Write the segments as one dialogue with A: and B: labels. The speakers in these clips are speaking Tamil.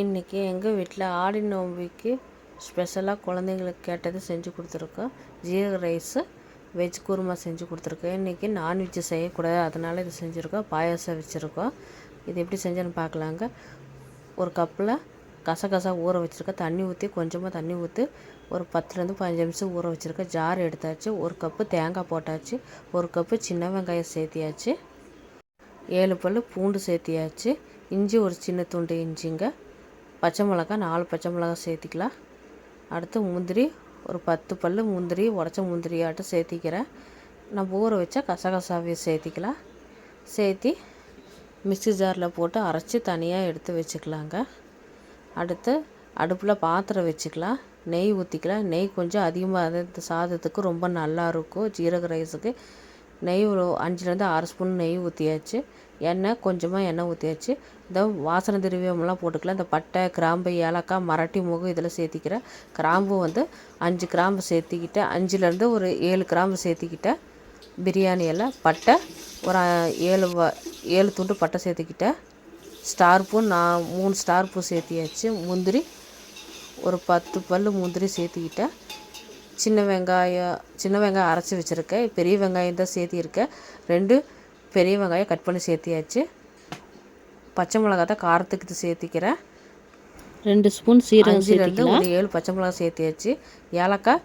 A: இன்றைக்கி எங்கள் வீட்டில் ஆடி நோம்பிக்கு ஸ்பெஷலாக குழந்தைங்களுக்கு கேட்டது செஞ்சு கொடுத்துருக்கோம். ஜீரக ரைஸு வெஜ் குருமா செஞ்சு கொடுத்துருக்கோம். இன்றைக்கி நான்வெஜ் செய்யக்கூடாது அதனால் இது செஞ்சுருக்கோம். பாயாசம் வச்சுருக்கோம். இது எப்படி செஞ்சேன்னு பார்க்கலாங்க. ஒரு கப்பில் கசகசா ஊற வச்சுருக்கேன் தண்ணி ஊற்றி கொஞ்சமாக தண்ணி ஊற்றி ஒரு பத்துலேருந்து பதினஞ்சு நிமிஷம் ஊற வச்சுருக்கேன் ஜார் எடுத்தாச்சு. ஒரு கப்பு தேங்காய் போட்டாச்சு. ஒரு கப்பு சின்ன வெங்காயம் சேர்த்தியாச்சு. ஏழு பல் பூண்டு சேர்த்தியாச்சு. இஞ்சி ஒரு சின்ன துண்டு இஞ்சிங்க. பச்சை மிளகா நாலு பச்சை மிளகா சேர்த்திக்கலாம். அடுத்து முந்திரி ஒரு பத்து பல் முந்திரி உடச்ச முந்திரியாட்டம் சேர்த்திக்கிறேன். நம்ம ஊற வச்சா கசகசாவையும் சேர்த்திக்கலாம். சேர்த்தி மிக்ஸி ஜாரில் போட்டு அரைச்சி தனியாக எடுத்து வச்சுக்கலாங்க. அடுத்து அடுப்பில் பாத்திரம் வச்சுக்கலாம். நெய் ஊற்றிக்கலாம் நெய் கொஞ்சம் அதிகமாக இந்த சாதத்துக்கு ரொம்ப நல்லாயிருக்கும் ஜீரக ரைஸுக்கு நெய் ஒரு அஞ்சுலேருந்து ஆறு ஸ்பூன் நெய் ஊற்றியாச்சு எண்ணெய் கொஞ்சமாக எண்ணெய் ஊற்றியாச்சு இந்த வாசனை திரவியம்லாம் போட்டுக்கலாம் இந்த பட்டை கிராம்பு ஏலக்காய் மராட்டி முகம் இதில் சேர்த்திக்கிறேன். கிராம்பு வந்து அஞ்சு கிராம்பு சேர்த்திக்கிட்டேன் அஞ்சுலேருந்து ஒரு ஏழு கிராம்பு சேர்த்திக்கிட்டேன் பிரியாணியெல்லாம் பட்டை ஒரு ஏழு ஏழு துண்டு பட்டை சேர்த்துக்கிட்டேன் ஸ்டார் பூ நான் மூணு ஸ்டார் பூ சேர்த்தியாச்சு. முந்திரி ஒரு பத்து பல் முந்திரி சேர்த்துக்கிட்டேன் சின்ன வெங்காயம் சின்ன வெங்காயம் அரைச்சி வச்சுருக்கேன். பெரிய வெங்காயம் தான் சேர்த்திருக்கேன். ரெண்டு பெரிய வெங்காயம் கட் பண்ணி சேர்த்தியாச்சு. பச்சை மிளகா தான் காரத்துக்கு சேர்த்திக்கிறேன்.
B: ரெண்டு ஸ்பூன் சீரகம்
A: ஒரு ஏழு பச்சை மிளகா சேர்த்தியாச்சு. ஏலக்காய்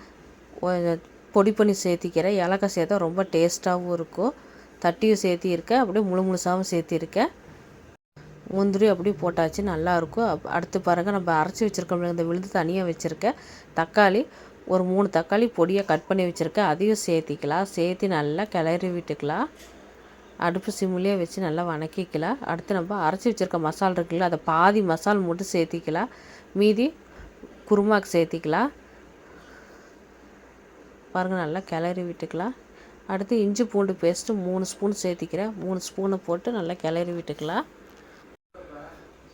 A: பொடி பண்ணி சேர்த்திக்கிறேன். ஏலக்காய் சேர்த்தா ரொம்ப டேஸ்ட்டாகவும் இருக்கும். தட்டியும் சேர்த்திருக்கேன். அப்படியே முழு முழுசாகவும் சேர்த்திருக்கேன். முந்திரி அப்படியே போட்டாச்சு. நல்லாயிருக்கும் அடுத்து பாருங்கள் நம்ம அரைச்சி வச்சுருக்கோம் இந்த விழுது தனியாக வச்சுருக்கேன். தக்காளி ஒரு மூணு தக்காளி பொடியாக கட் பண்ணி வச்சுருக்கேன். அதையும் சேர்த்திக்கலாம். சேர்த்து நல்லா கிளறி விட்டுக்கலாம். அடுப்பு சிம்லேயே வச்சு நல்லா வணக்கிக்கலாம். அடுத்து நம்ம அரைச்சி வச்சுருக்க மசால் இருக்குல்ல அதை பாதி மசால் மட்டும் சேர்த்திக்கலாம். மீதி குருமாக்கு சேர்த்திக்கலாம். பாருங்கள் நல்லா கிளறி விட்டுக்கலாம். அடுத்து இஞ்சி பூண்டு பேஸ்ட்டு மூணு ஸ்பூன் சேர்த்திக்கிறேன். மூணு ஸ்பூனை போட்டு நல்லா கிளறி விட்டுக்கலாம்.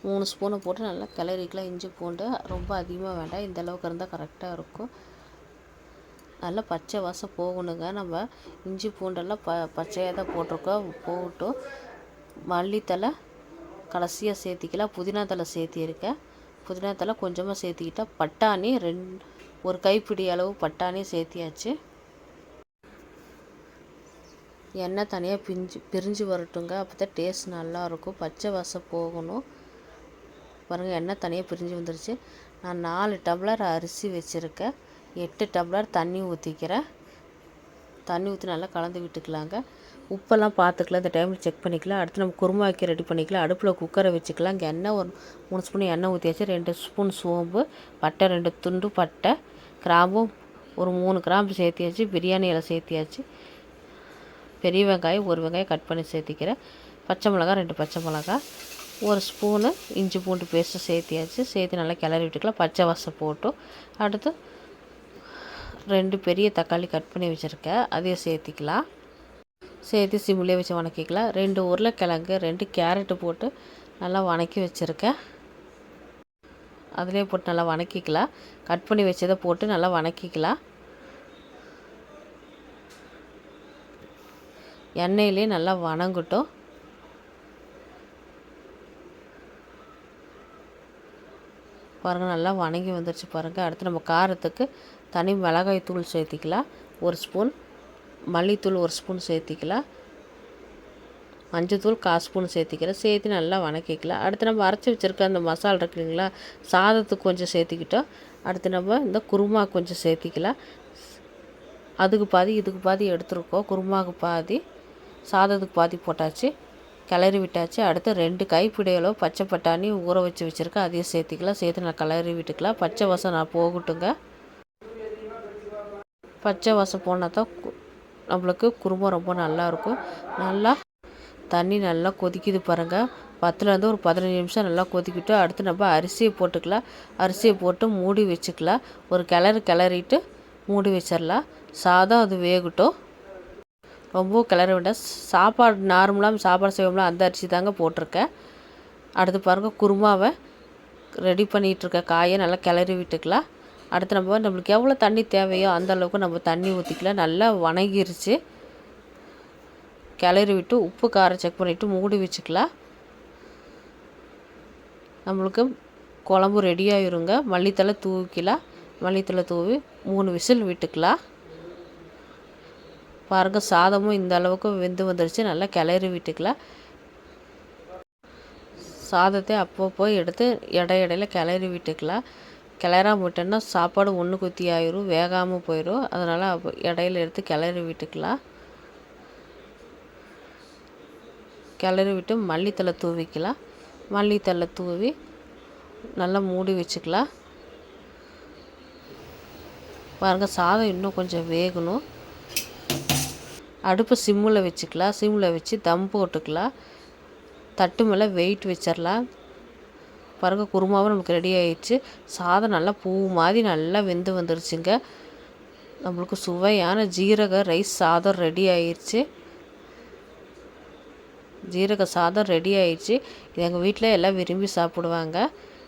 A: மூணு ஸ்பூனை போட்டு நல்லா கிளறிக்கலாம். இஞ்சி பூண்டு ரொம்ப அதிகமாக வேண்டாம். இந்த அளவுக்கு இருந்தால் கரெக்டாக இருக்கும். நல்லா பச்சை வாசம் போகணுங்க. நம்ம இஞ்சி பூண்டெல்லாம் ப பச்சையாக தான் போட்டிருக்கோம். போகட்டும் மல்லித்தலை கடைசியாக சேர்த்திக்கலாம். புதினா தலை சேர்த்திருக்கேன். புதினா தலை கொஞ்சமாக சேர்த்திக்கிட்டால் பட்டாணி ரெண்டு ஒரு கைப்பிடி அளவு பட்டாணி சேர்த்தியாச்சு. எண்ணெய் தனியாக பிஞ்சு பிரிஞ்சு வரட்டுங்க. அப்போ தான் டேஸ்ட் நல்லாயிருக்கும் பச்சை வாசம் போகணும். பாருங்கள் எண்ணெய் தனியாக பிரிஞ்சு வந்துருச்சு. நான் நாலு டம்ளர் அரிசி வச்சுருக்கேன். எட்டு டம்ளர் தண்ணி ஊற்றிக்கிறேன் தண்ணி ஊற்றி நல்லா கலந்து விட்டுக்கலாங்க. உப்பெல்லாம் பார்த்துக்கலாம் இந்த டைமில் செக் பண்ணிக்கலாம் அடுத்து நம்ம குருமா வைக்க ரெடி பண்ணிக்கலாம் அடுப்பில் குக்கரை வச்சுக்கலாம் இங்கே எண்ணெய் ஒரு மூணு ஸ்பூன் எண்ணெய் ஊற்றியாச்சு ரெண்டு ஸ்பூன் சோம்பு பட்டை ரெண்டு துண்டு பட்டை கிராம்பும் ஒரு மூணு கிராம்பு சேர்த்தியாச்சு. பிரியாணி இலை சேர்த்தியாச்சு. பெரிய வெங்காயம் ஒரு வெங்காயம் கட் பண்ணி சேர்த்திக்கிறேன். பச்சை மிளகாய் ரெண்டு பச்சை மிளகாய் ஒரு ஸ்பூனு இஞ்சி பூண்டு பேஸ்ட்டு சேர்த்தியாச்சு. சேர்த்து நல்லா கிளறி விட்டுக்கலாம். பச்சை வாசம் போட்டு அடுத்து ரெண்டு பெரிய தக்காளி கட் பண்ணி வச்சுருக்கேன். அதையும் சேர்த்திக்கலாம். சேர்த்து சிம்லேயே வச்சு வணக்கிக்கலாம். ரெண்டு உருளைக்கிழங்கு ரெண்டு கேரட்டு போட்டு நல்லா வணக்கி வச்சுருக்கேன். அதிலே போட்டு நல்லா வணக்கிக்கலாம். கட் பண்ணி வச்சதை போட்டு நல்லா வணக்கிக்கலாம். எண்ணெயிலே நல்லா வணங்கட்டும். பாருங்கள் நல்லா வணங்கி வந்துருச்சு பாருங்கள் அடுத்து நம்ம காரத்துக்கு தனி மிளகாய் தூள் சேர்த்திக்கலாம் ஒரு ஸ்பூன். மல்லித்தூள் ஒரு ஸ்பூன் சேர்த்திக்கலாம் மஞ்சத்தூள் கால் ஸ்பூன் சேர்த்திக்கிறேன் சேர்த்து நல்லா வணக்கிக்கலாம் அடுத்து நம்ம அரைச்சி வச்சுருக்க அந்த மசாலா இருக்குங்களா இல்லைங்களா சாதத்துக்கு கொஞ்சம் சேர்த்திக்கிட்டோம் அடுத்து நம்ம இந்த குருமா கொஞ்சம் சேர்த்திக்கலாம் அதுக்கு பாதி இதுக்கு பாதி எடுத்துருக்கோம். குருமாவுக்கு பாதி சாதத்துக்கு பாதி போட்டாச்சு கிளறி விட்டாச்சு. அடுத்து ரெண்டு கைப்பிடி பச்சை பட்டாணி ஊற வச்சு வச்சுருக்கேன். அதையும் சேர்த்திக்கலாம். சேர்த்து நான் கிளறி விட்டுக்கலாம். பச்சை வசம் நான் போகட்டுங்க. பச்சை வாசம் போனால் தான் கு- நம்மளுக்கு குருமா ரொம்ப நல்லாயிருக்கும் நல்லா தண்ணி நல்லா கொதிக்குது பாருங்கள் பத்துலேருந்து ஒரு பதினஞ்சு நிமிஷம் நல்லா கொதிக்கிட்டு அடுத்து நம்ம அரிசியை போட்டுக்கலாம். அரிசியை போட்டு மூடி வச்சுக்கலாம். ஒரு கிளறு கிளறிட்டு மூடி வச்சிடலாம் சாதம் அது வேகட்டும். ரொம்ப கிளற வேண்டாம். சாப்பாடு நார்மலாக சாப்பாடு செய்வோம்ல அந்த அரிசி தாங்க போட்டிருக்கேன். அடுத்து பாருங்கள் குருமாவை ரெடி பண்ணிகிட்ருக்க காயை நல்லா கிளறி விட்டுக்கலாம். அடுத்து நம்ம நம்மளுக்கு எவ்வளோ தண்ணி தேவையோ அந்த அளவுக்கு நம்ம தண்ணி ஊற்றிக்கலாம் நல்லா வணங்கிருச்சு. கிளறி விட்டு உப்பு காரம் செக் பண்ணிவிட்டு மூடி வச்சுக்கலாம். நம்மளுக்கு குழம்பு ரெடியாகிருங்க ஆயிருங்க. மல்லித்தலை தூவிக்கலாம். மல்லித்தலை தூவி மூணு விசில் விட்டுக்கலாம். பாருங்க சாதமும் இந்த அளவுக்கு வெந்து வந்துருச்சு. நல்லா கிளறி விட்டுக்கலாம். சாதத்தை அப்பப்போ எடுத்து இடை இடையில கிளறி விட்டுக்கலாம். கிளறாம விட்டோன்னா சாப்பாடு ஒன்று குத்தி ஆயிரும் வேகாமல் போயிடும் அதனால் அப்போ இடையில எடுத்து கிளறி விட்டுக்கலாம். கிளறி விட்டு மல்லித்தலை தூவிக்கலாம். மல்லித்தலை தூவி நல்லா மூடி வச்சுக்கலாம். பாருங்கள் சாதம் இன்னும் கொஞ்சம் வேகணும். அடுப்பு சிம்மில் வச்சுக்கலாம். சிம்மில் வச்சு தம் போட்டுக்கலாம். தட்டு மேலே வெயிட் வச்சிடலாம் பாருங்கள் குருமாவும் நமக்கு ரெடி ஆயிடுச்சு. சாதம் நல்லா பூ மாதிரி நல்லா வெந்து வந்துருச்சுங்க. நம்மளுக்கு சுவையான ஜீரக ரைஸ் சாதம் ரெடி ஆயிடுச்சு. ஜீரக சாதம் ரெடி ஆயிடுச்சு. இது எங்கள் வீட்டில் எல்லாம் விரும்பி சாப்பிடுவாங்க.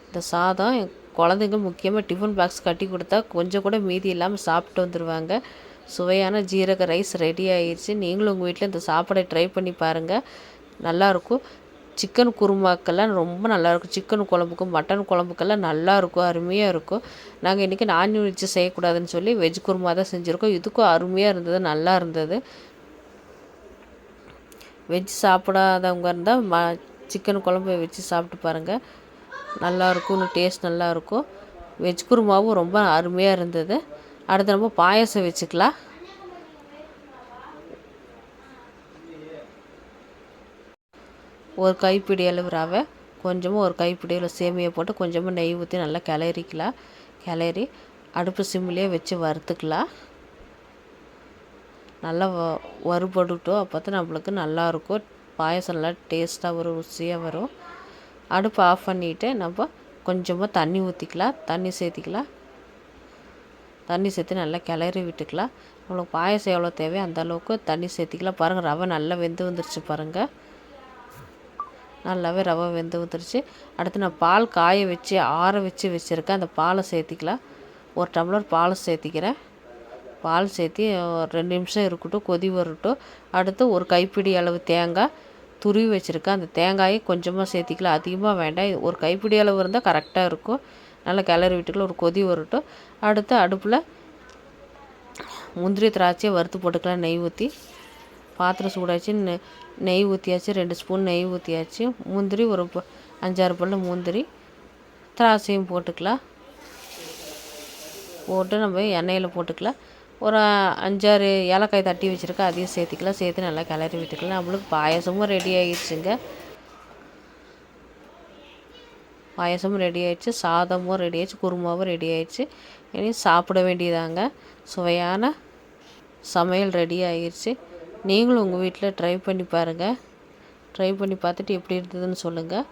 A: இந்த சாதம் என் குழந்தைங்க முக்கியமாக டிஃபன் பாக்ஸ் கட்டி கொடுத்தா கொஞ்சம் கூட மீதி இல்லாமல் சாப்பிட்டு வந்துடுவாங்க சுவையான ஜீரக ரைஸ் ரெடி ஆயிடுச்சு. நீங்களும் உங்கள் வீட்டில் இந்த சாப்பாடை ட்ரை பண்ணி பாருங்கள் நல்லாயிருக்கும் சிக்கன் குருமாக்கெல்லாம் ரொம்ப நல்லாயிருக்கும். சிக்கன் குழம்புக்கும் மட்டன் குழம்புக்கெல்லாம் நல்லாயிருக்கும் அருமையாக இருக்கும். நாங்கள் இன்றைக்கி நான்வெஜ் செய்யக்கூடாதுன்னு சொல்லி வெஜ் குருமா தான் செஞ்சுருக்கோம். இதுக்கும் அருமையாக இருந்தது நல்லா இருந்தது. வெஜ் சாப்பிடாதவங்க இருந்தால் ம சிக்கன் குழம்பு வச்சு சாப்பிட்டு பாருங்கள் நல்லாயிருக்கும் இன்னும் டேஸ்ட் நல்லாயிருக்கும். வெஜ் குருமாவும் ரொம்ப அருமையாக இருந்தது. அடுத்து நம்ம பாயசம் வச்சுக்கலாம். ஒரு கைப்பிடி அளவு ரவை கொஞ்சமாக ஒரு கைப்பிடி அளவு போட்டு கொஞ்சமாக நெய் ஊற்றி நல்லா கிளறிக்கலாம். கிளறி அடுப்பு சிம்லேயே வச்சு வறுத்துக்கலாம். நல்லா வ வறுபடட்டும். அப்போ தான் நம்மளுக்கு நல்லாயிருக்கும் பாயசம் நல்லா டேஸ்ட்டாக வரும் ருசியாக வரும். அடுப்பு ஆஃப் பண்ணிவிட்டு நம்ம கொஞ்சமாக தண்ணி ஊற்றிக்கலாம் தண்ணி சேர்த்திக்கலாம். தண்ணி சேர்த்து நல்லா கிளறி விட்டுக்கலாம். நம்மளுக்கு பாயசம் எவ்வளோ தேவையோ அந்தளவுக்கு தண்ணி சேர்த்திக்கலாம். பாருங்கள் ரவை நல்லா வெந்து வந்துருச்சு பாருங்கள் நல்லாவே ரவை வெந்து ஊற்றுருச்சு அடுத்து நான் பால் காய வச்சு ஆற வச்சு வச்சுருக்கேன். அந்த பாலை சேர்த்திக்கலாம். ஒரு டம்ளர் பால் சேர்த்திக்கிறேன். பால் சேர்த்தி ஒரு ரெண்டு நிமிஷம் இருக்கட்டும் கொதி வரட்டும். அடுத்து ஒரு கைப்பிடி அளவு தேங்காய் துருவி வச்சுருக்கேன். அந்த தேங்காயை கொஞ்சமாக சேர்த்திக்கலாம். அதிகமாக வேண்டாம். ஒரு கைப்பிடி அளவு இருந்தால் கரெக்டாக இருக்கும். நல்லா கிளறி விட்டுக்கலாம். ஒரு கொதி வரட்டும். அடுத்து அடுப்பில் முந்திரி திராட்சையை வறுத்து போட்டுக்கலாம். நெய் ஊற்றி பாத்திரம் சூடாச்சு நெ- நெய் ஊற்றியாச்சு ரெண்டு ஸ்பூன் நெய் ஊற்றியாச்சு முந்திரி ஒரு ப- அஞ்சாறு பல்லு முந்திரி திராட்சையும் போட்டுக்கலாம். போட்டு நம்ம எண்ணெயில் போட்டுக்கலாம். ஒரு அஞ்சாறு ஏலக்காய் தட்டி வச்சுருக்கேன் அதையும் சேர்த்துக்கலாம். சேர்த்து நல்லா கிளறி விட்டுக்கலாம். நம்மளுக்கு பாயசமும் ரெடி ஆகிடுச்சுங்க பாயசமும் ரெடி ஆயிடுச்சு. சாதமும் ரெடி ஆயிடுச்சு. குருமாவும் ரெடி ஆயிடுச்சு. இனி சாப்பிட வேண்டியதாங்க. சுவையான சமையல் ரெடி ஆயிடுச்சு. நீங்களும் உங்கள் வீட்டில் ட்ரை பண்ணி பாருங்கள் ட்ரை பண்ணி பார்த்துட்டு எப்படி இருந்ததுன்னு சொல்லுங்கள்